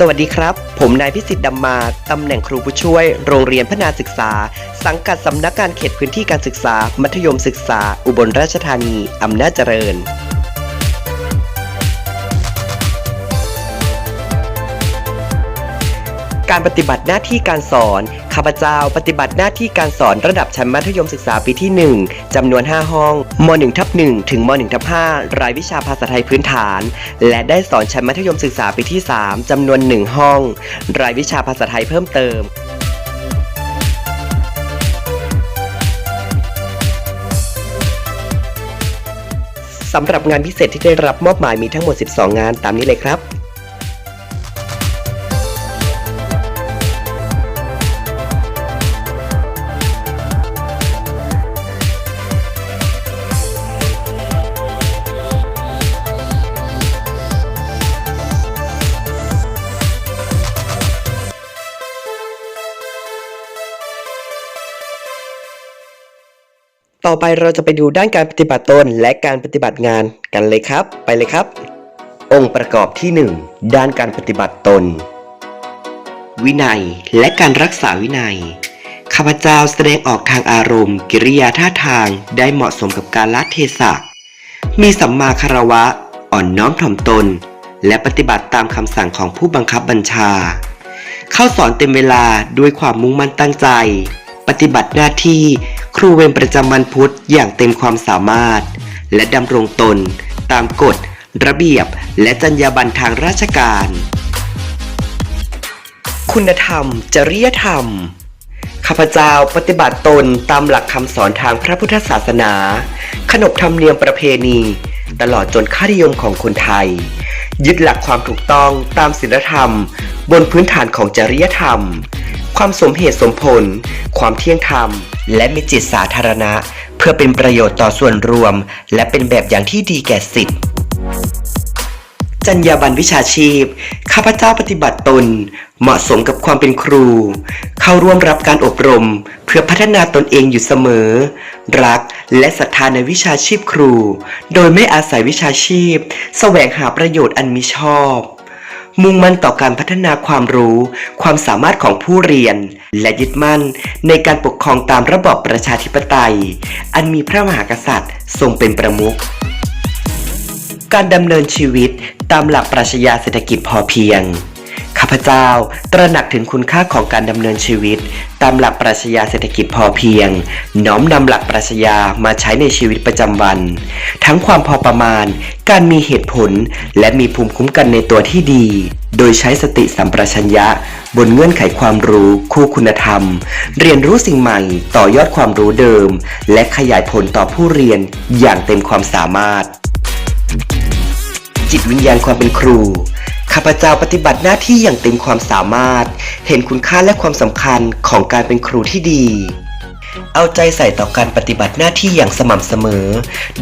สวัสดีครับ ผมนายพิสิทธิ์ดำมา ตำแหน่งครูผู้ช่วย โรงเรียนพนาศึกษา สังกัดสำนักงานเขตพื้นที่การศึกษา มัธยมศึกษา อุบลราชธานี อำนาจเจริญ การปฏิบัติหน้าที่การสอน ข้าพเจ้าปฏิบัติหน้าที่การสอนระดับชั้นมัธยมศึกษาปีที่ 1จำนวน 5 ห้องม1ทับ1ถึงม1ทับ5รายวิชาภาษาไทยพื้นฐาน และได้สอนชั้นมัธยมศึกษาปีที่ 3จำนวน 1 ห้อง รายวิชาภาษาไทยเพิ่มเติมสำหรับงานพิเศษที่ได้รับมอบหมายมีทั้งหมด 12 งานตามนี้เลยครับ ต่อไปเราจะไปดูด้านการปฏิบัติตนและการปฏิบัติงานกันเลยครับ ไปเลยครับ องค์ประกอบที่ 1 ด้านการปฏิบัติตน วินัยและการรักษาวินัยข้าพเจ้าแสดงออกทางอารมณ์ กิริยาท่าทางได้เหมาะสมกับการละเทศะมีสัมมาคารวะ อ่อนน้อมถ่อมตน และปฏิบัติตามคำสั่งของผู้บังคับบัญชา เข้าสอนเต็มเวลาด้วยความมุ่งมั่นตั้งใจ ปฏิบัติหน้าที่ ครูเวรประจำวันพุธอย่างเต็มความสามารถ และดำรงตน ตามกฎ ระเบียบ และจรรยาบรรณทางราชการ คุณธรรม จริยธรรม ข้าพเจ้าปฏิบัติตนตามหลักคำสอนทางพระพุทธศาสนา ขนบธรรมเนียมประเพณี ตลอดจนค่านิยมของคนไทย ยึดหลักความถูกต้องตามศีลธรรม บนพื้นฐานของจริยธรรม ความสมเหตุสมผล ความเที่ยงธรรม และมีจิตสาธารณะ เพื่อเป็นประโยชน์ต่อส่วนรวม และเป็นแบบอย่างที่ดีแก่สิทธิจรรยาบรรณวิชาชีพ ข้าพเจ้าปฏิบัติตน เหมาะสมกับความเป็นครู เข้าร่วมรับการอบรม เพื่อพัฒนาตนเองอยู่เสมอ รักและศรัทธาในวิชาชีพครู โดยไม่อาศัยวิชาชีพ แสวงหาประโยชน์อันมิชอบ มุ่งมั่นต่อการพัฒนาความรู้ ความสามารถของผู้เรียน และยึดมั่นในการปกครองตามระบอบประชาธิปไตย อันมีพระมหากษัตริย์ทรงเป็นประมุขการดำเนินชีวิตตามหลักปรัชญาเศรษฐกิจพอเพียง ข้าพเจ้าตระหนักถึงคุณค่าของการดำเนินชีวิต ตามหลักปรัชญาเศรษฐกิจพอเพียง น้อมนำหลักปรัชญามาใช้ในชีวิตประจำวัน ทั้งความพอประมาณ การมีเหตุผล และมีภูมิคุ้มกันในตัวที่ดี โดยใช้สติสัมปชัญญะ บนเงื่อนไขความรู้คู่คุณธรรม เรียนรู้สิ่งใหม่ต่อยอดความรู้เดิม และขยายผลต่อผู้เรียนอย่างเต็มความสามารถ จิตวิญญาณความเป็นครู พเจ้าปฏิบัติหน้าที่อย่างเต็มความสามารถ เห็นคุณค่าและความสำคัญของการเป็นครูที่ดี เอาใจใส่ต่อการปฏิบัติหน้าที่อย่างสม่ำเสมอ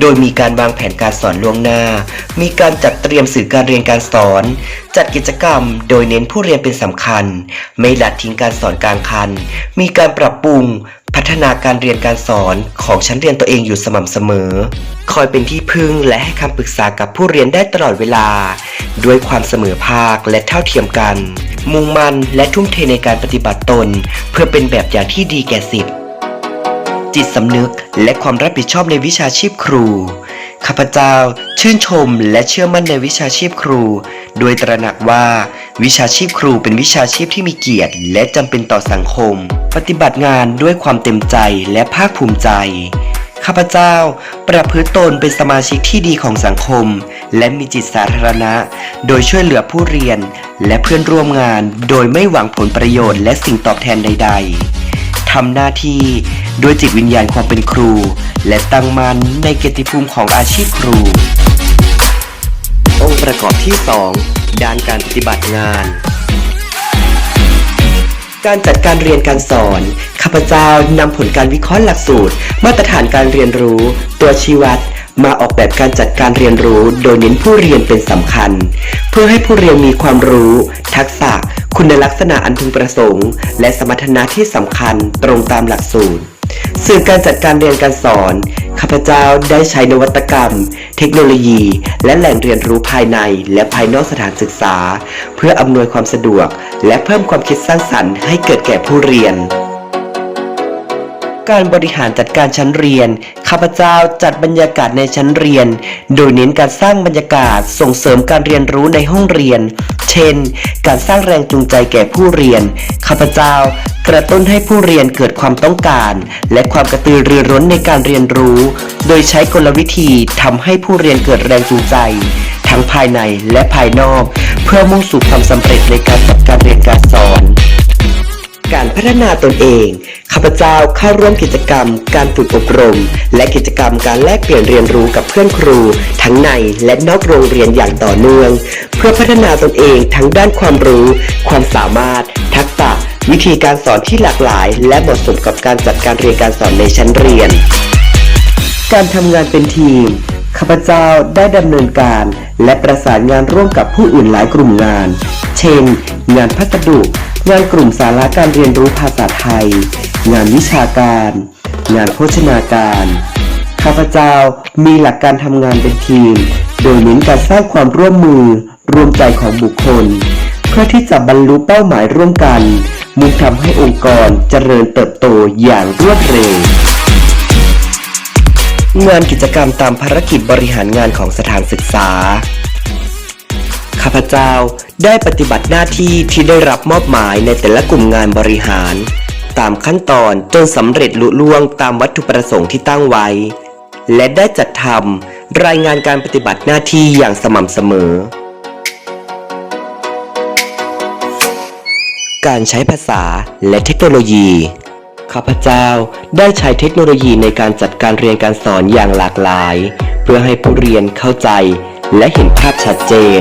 โดยมีการวางแผนการสอนล่วงหน้า มีการจัดเตรียมสื่อการเรียนการสอน จัดกิจกรรม โดยเน้นผู้เรียนเป็นสำคัญ ไม่ละทิ้งการสอนกลางคัน มีการปรับปรุงพัฒนาการเรียนการสอนของชั้นเรียนตัวเองอยู่สม่ำเสมอ คอยเป็นที่พึ่งและให้คำปรึกษากับผู้เรียนได้ตลอดเวลา ด้วยความเสมอภาคและเท่าเทียมกัน มุ่งมั่นและทุ่มเทในการปฏิบัติตน เพื่อเป็นแบบอย่างที่ดีแก่สิทธิ์จิตสำนึกและความรับผิดชอบในวิชาชีพครู ข้าพเจ้าชื่นชมและเชื่อมั่นในวิชาชีพครู โดยตระหนักว่า วิชาชีพครูเป็นวิชาชีพที่มีเกียรติ และจำเป็นต่อสังคม ปฏิบัติงานด้วยความเต็มใจและภาคภูมิใจ ข้าพเจ้าประพฤติตนเป็นสมาชิกที่ดีของสังคม และมีจิตสาธารณะ โดยช่วยเหลือผู้เรียนและเพื่อนร่วมงาน โดยไม่หวังผลประโยชน์และสิ่งตอบแทนใด ๆทำหน้าที่ด้วยจิตวิญญาณความเป็นครู และตั้งมั่นในเกียรติภูมิของอาชีพครู องค์ประกอบที่ 2 ด้านการปฏิบัติงาน การจัดการเรียนการสอน ข้าพเจ้านำผลการวิเคราะห์หลักสูตร มาตรฐานการเรียนรู้ ตัวชี้วัด มาออกแบบการจัดการเรียนรู้โดยเน้นผู้เรียนเป็นสำคัญ เพื่อให้ผู้เรียนมีความรู้ ทักษะ คุณลักษณะอันพึงประสงค์ และสมรรถนะที่สำคัญตรงตามหลักสูตรสื่อการจัดการเรียนการสอน ข้าพเจ้าได้ใช้นวัตกรรม เทคโนโลยี และแหล่งเรียนรู้ภายในและภายนอกสถานศึกษา เพื่ออำนวยความสะดวก และเพิ่มความคิดสร้างสรรค์ให้เกิดแก่ผู้เรียน การบริหารจัดการชั้นเรียน ข้าพเจ้าจัดบรรยากาศในชั้นเรียน โดยเน้นการสร้างบรรยากาศส่งเสริมการเรียนรู้ในห้องเรียน เช่น การสร้างแรงจูงใจแก่ผู้เรียน ข้าพเจ้ากระตุ้นให้ผู้เรียนเกิดความต้องการ และความกระตือรือร้นในการเรียนรู้ โดยใช้กลวิธีทำให้ผู้เรียนเกิดแรงจูงใจ ทั้งภายในและภายนอก เพื่อมุ่งสู่ความสำเร็จในการจัดการเรียนการสอน การพัฒนาตนเอง ข้าพเจ้าเข้าร่วมกิจกรรม การฝึกอบรม และกิจกรรมการแลกเปลี่ยนเรียนรู้กับเพื่อนครู ทั้งในและนอกโรงเรียนอย่างต่อเนื่อง เพื่อพัฒนาตนเองทั้งด้านความรู้ ความสามารถ ทักษะ วิธีการสอนที่หลากหลาย และเหมาะสมกับการจัดการเรียนการสอนในชั้นเรียน การทำงานเป็นทีมข้าพเจ้าได้ดำเนินการ และประสานงานร่วมกับผู้อื่นหลายกลุ่มงาน เช่น งานพัสดุ งานกลุ่มสาระการเรียนรู้ภาษาไทย งานวิชาการ งานโภชนาการ ข้าพเจ้ามีหลักการทำงานเป็นทีม โดยเน้นการสร้างความร่วมมือรวมใจของบุคคล เพื่อที่จะบรรลุเป้าหมายร่วมกันมุ่งทำให้องค์กรเจริญเติบโตอย่างรวดเร็วงานกิจกรรมตามภารกิจบริหารงานของสถานศึกษา ข้าพเจ้าได้ปฏิบัติหน้าที่ที่ได้รับมอบหมายในแต่ละกลุ่มงานบริหาร ตามขั้นตอนจนสำเร็จลุล่วงตามวัตถุประสงค์ที่ตั้งไว้ และได้จัดทำรายงานการปฏิบัติหน้าที่อย่างสม่ำเสมอ การใช้ภาษาและเทคโนโลยีข้าพเจ้าได้ใช้เทคโนโลยีในการจัดการเรียนการสอนอย่างหลากหลาย เพื่อให้ผู้เรียนเข้าใจและเห็นภาพชัดเจน